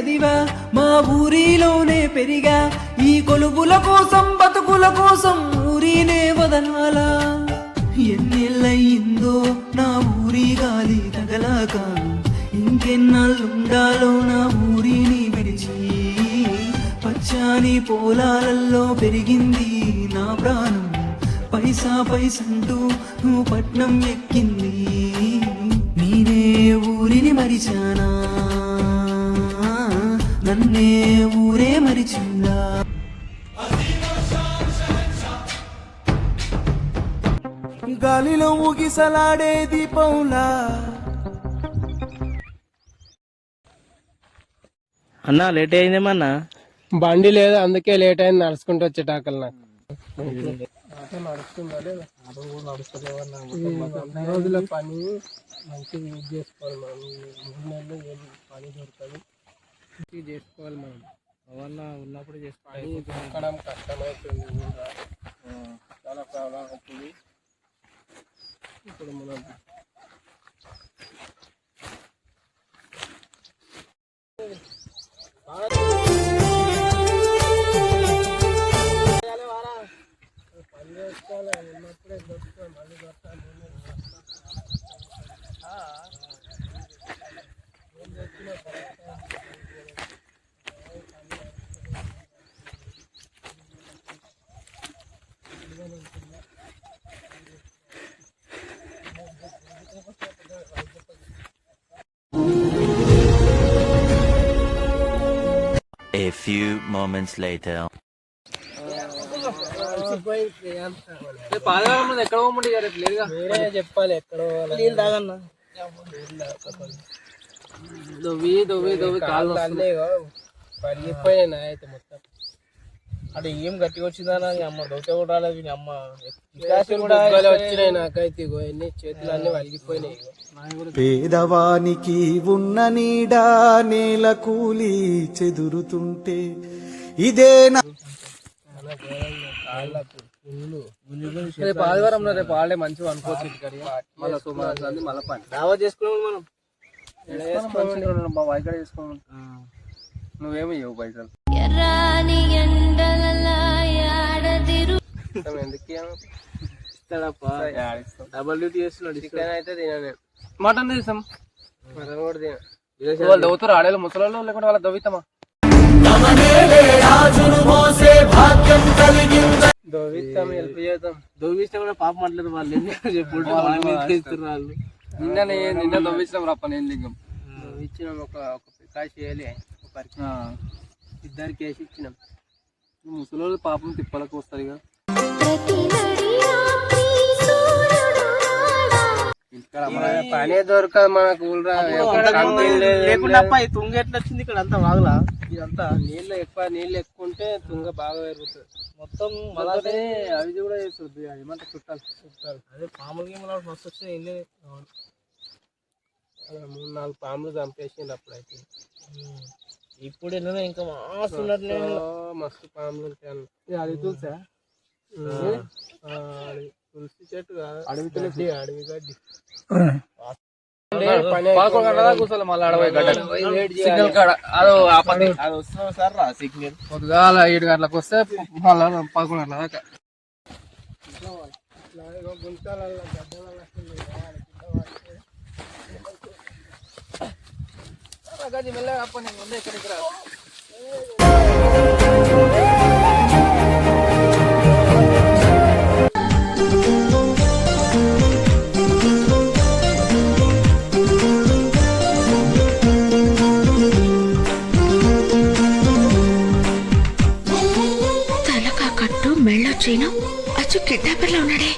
చదివా మా ఊరిలోనే పెరిగా. ఈ కొలువుల కోసం బతుకుల కోసం ఊరినే వదనాలా? ఎన్నెళ్ళయిందో నా ఊరి గాలి తగలాక. ఇంకెన్నాళ్ళుండాలో నా ఊరిని విడిచి. పచ్చాని పొలాలలో పెరిగింది నా ప్రాణం. పైసా పైసంటూ నువ్వు పట్నం ఎక్కింది. నేనే ఊరిని మరిచానా? నన్నే ఊరే మరిచిందా? గాలిలో ఊగిసలాడే దీపంలా. అన్నా లేట్ అయిందేమన్నా బండి లేదు అందుకే లేట్ అయింది నడుచుకుంటూ వచ్చేటాకలు నాకు. వంద రోజుల పని మంచిగా యూజ్ చేసుకోవాలి పని దొరకదు. చేసుకోవాలి మనం. అవన్నా ఉన్నప్పుడు పని దొరకడం కష్టమవుతుంది. చాలా ప్రాబ్లం అవుతుంది. ఇప్పుడు మనం పని చేసుకోవాలి ఉన్నప్పుడే దొరుకుతుంది మళ్ళీ దొరకాలి A few moments later. ఎక్కడ రేపు? లేదుగా. చెప్పాలి ఎక్కడో నీళ్ళు తాగన్నా. దొవ్వి దొవ్వి దొవ్వి కాళ్ళు అన్నీ పరిగిపోయినాయి నా అయితే మొత్తం. అంటే ఏం గట్టిగా వచ్చిందా నీ అమ్మ? దొక్క కూడా రాలేదు నీ అమ్మ. బుగ్గలు వచ్చినాయి నాకైతే ఇగో. ఎన్ని చేతులు అన్ని వలిగిపోయినాయి. పేదవానికి ఉన్న నీడా నేల కూలి చెదురుతుంటే ఇదే నా కాళ్ళకు పుళ్ళు రేపు ఆదివారం రేపు ఆడే మంచిగా అనుకోవచ్చు ఇంటికాడ మళ్ళీ సోమవారం సంది మళ్ళీ పని. దావా చేసుకున్నాం మనం. బాబా ఇక్కడ చేసుకోమని నువ్వేమి ఇవ్వవు పైసలు. ఎందుకు? ఇస్తాడప్పా ఆడిస్తాం. డబల్ డ్యూటీ చేస్తున్నాడు చికెన్ అయితే తినను మటన్ చేసాం మటన్ కూడా తిన. వాళ్ళు దవ్వుతారు ఆడేళ్ళు ముసలాళ్ళు లేకుంటే వాళ్ళ దవ్వుతామా దోవిస్తాం హెల్ప్ చేద్దాం. దవ్విస్తే కూడా పాపం అట్లేదు వాళ్ళు. చెప్పుడు నిన్న నిన్న లింగం. ఇచ్చినాం ఒక ఇద్దరికి వేసి ఇచ్చినాం. ముసలోళ్ళు పాపం తిప్పలకు వస్తారు ఇక పనే దొరకదు మనకు లేకుండా. తుంగ ఎట్లా వచ్చింది? ఇక్కడ అంతా వాగలా? ఇదంతా నీళ్ళు ఎక్కువ నీళ్ళు ఎక్కువ ఉంటే తుంగ బాగా పెరుగుతుంది. మొత్తం మళ్ళీ అవి కూడా చేస్తుంది ఏమంటే చుట్టాలు. చుట్టాలు. అదే పాములు గీములు మస్తు వచ్చినాయి ఇల్లే మూడు నాలుగు పాములు చంపేసిండు అప్పుడైతే. ఇప్పుడు ఎన్నో ఇంకా మస్తు ఉన్నట్లే మస్తు పాములు ఉంటాయి అది చూసా? తులసి చెట్టు కాదు. అడవి తులసి. అడవి గడ్డి. పదకొండు గంటల దాకా కూర్చోాలి మళ్ళీ అడవై గంటలు సిగ్నల్ కాడ. అదో ఆపత్తి అది వస్తున్నా సార్? రా సిగ్నల్ పొద్దుగాల ఏడు గంటలకు వస్తే మళ్ళీ పదకొండు గంటల దాకా. గడ్డలలో. గది మెల్లగా అప్ప నేను ముందే ఇక్కడికి మెళ్ళో చైను అచ్చు కిడ్నాపర్లో ఉన్నాడే.